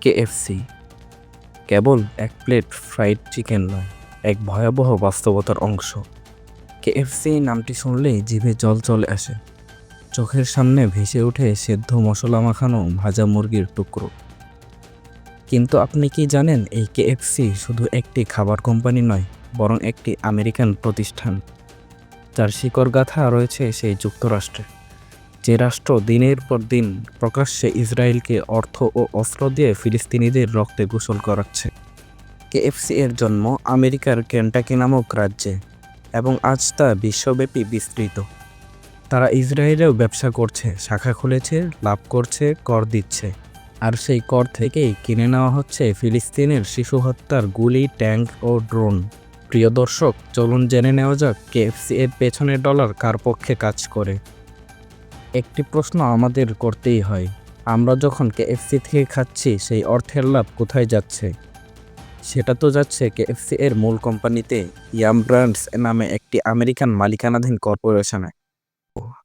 KFC. কেবল এক plate fried chicken নয়, এক ভয়াবহ বাস্তবতার অংশ। কেএফসি নামটি শুনলেই জিভে জল চলে আসে। চোখের সামনে ভেসে ওঠে সেদ্ধ মশলা মাখানো ভাজা মুরগির টুকরো। কিন্তু আপনি কি জানেন এই কেএফসি শুধু একটি খাবার কোম্পানি নয়, বরং একটি আমেরিকান প্রতিষ্ঠান? যার শিকড় গাথা রয়েছে সেই যুক্তরাষ্ট্রে। যে রাষ্ট্র দিনের পর দিন প্রকাশ্যে ইসরায়েলকে অর্থ ও অস্ত্র দিয়ে ফিলিস্তিনিদের রক্তে গোসল করাচ্ছে। কেএফসি এর জন্ম আমেরিকার কেন্টাকি নামক রাজ্যে এবং আজ তা বিশ্বব্যাপী বিস্তৃত। তারা ইসরায়েলেও ব্যবসা করছে, শাখা খুলেছে, লাভ করছে, কর দিচ্ছে। আর সেই কর থেকেই কিনে নেওয়া হচ্ছে ফিলিস্তিনের শিশু হত্যার গুলি, ট্যাঙ্ক ও ড্রোন। প্রিয় দর্শক, চলুন জেনে নেওয়া যাক কেএফসি এর পেছনের ডলার কার পক্ষে কাজ করে। একটি প্রশ্ন আমাদের করতেই হয়। আমরা যখন কেএফসি থেকে খাচ্ছি, সেই অর্থের লাভ কোথায় যাচ্ছে? সেটা তো যাচ্ছে কেএফসি এর মূল কোম্পানিতে ইয়াম ব্র্যান্ডস নামে একটি আমেরিকান মালিকানাধীন কর্পোরেশনে।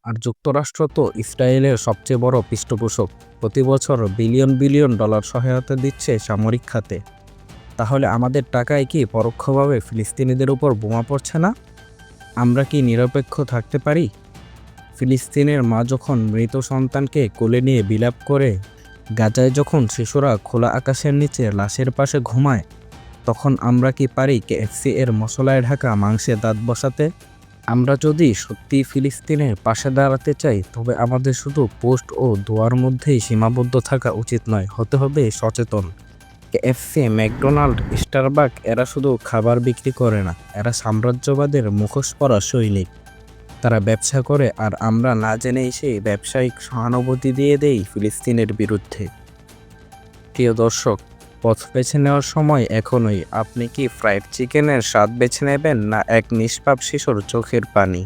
আর যুক্তরাষ্ট্র তো ইসরায়েলের সবচেয়ে বড় পৃষ্ঠপোষক। প্রতি বছর বিলিয়ন বিলিয়ন ডলার সহায়তা দিচ্ছে সামরিক খাতে। তাহলে আমাদের টাকায় কি পরোক্ষভাবে ফিলিস্তিনিদের উপর বোমা পড়ছে না? আমরা কি নিরপেক্ষ থাকতে পারি? ফিলিস্তিনের মা যখন মৃত সন্তানকে কোলে নিয়ে বিলাপ করে, গাজায় যখন শিশুরা খোলা আকাশের নিচে লাশের পাশে ঘুমায়, তখন আমরা কি পারি কেএফসি এর মশলায় ঢাকা মাংসে দাঁত বসাতে? আমরা যদি সত্যি ফিলিস্তিনের পাশে দাঁড়াতে চাই, তবে আমাদের শুধু পোস্ট ও দোয়ার মধ্যেই সীমাবদ্ধ থাকা উচিত নয়, হতে হবে সচেতন। কেএফসি, ম্যাকডোনাল্ড, স্টারবাক, এরা শুধু খাবার বিক্রি করে না, এরা সাম্রাজ্যবাদের মুখোশ পরা সৈনিক। তারা ব্যবসা করে আর আমরা না জেনেই সেই ব্যবসায়িক সহানুভূতি দিয়ে দেই ফিলিস্তিনের বিরুদ্ধে। প্রিয় দর্শক, পথ বেছে নেওয়ার সময় এখনই আপনি কি ফ্রাইড চিকেনের স্বাদ বেছে নেবেন না এক নিষ্পাপ শিশুর চোখের পানি?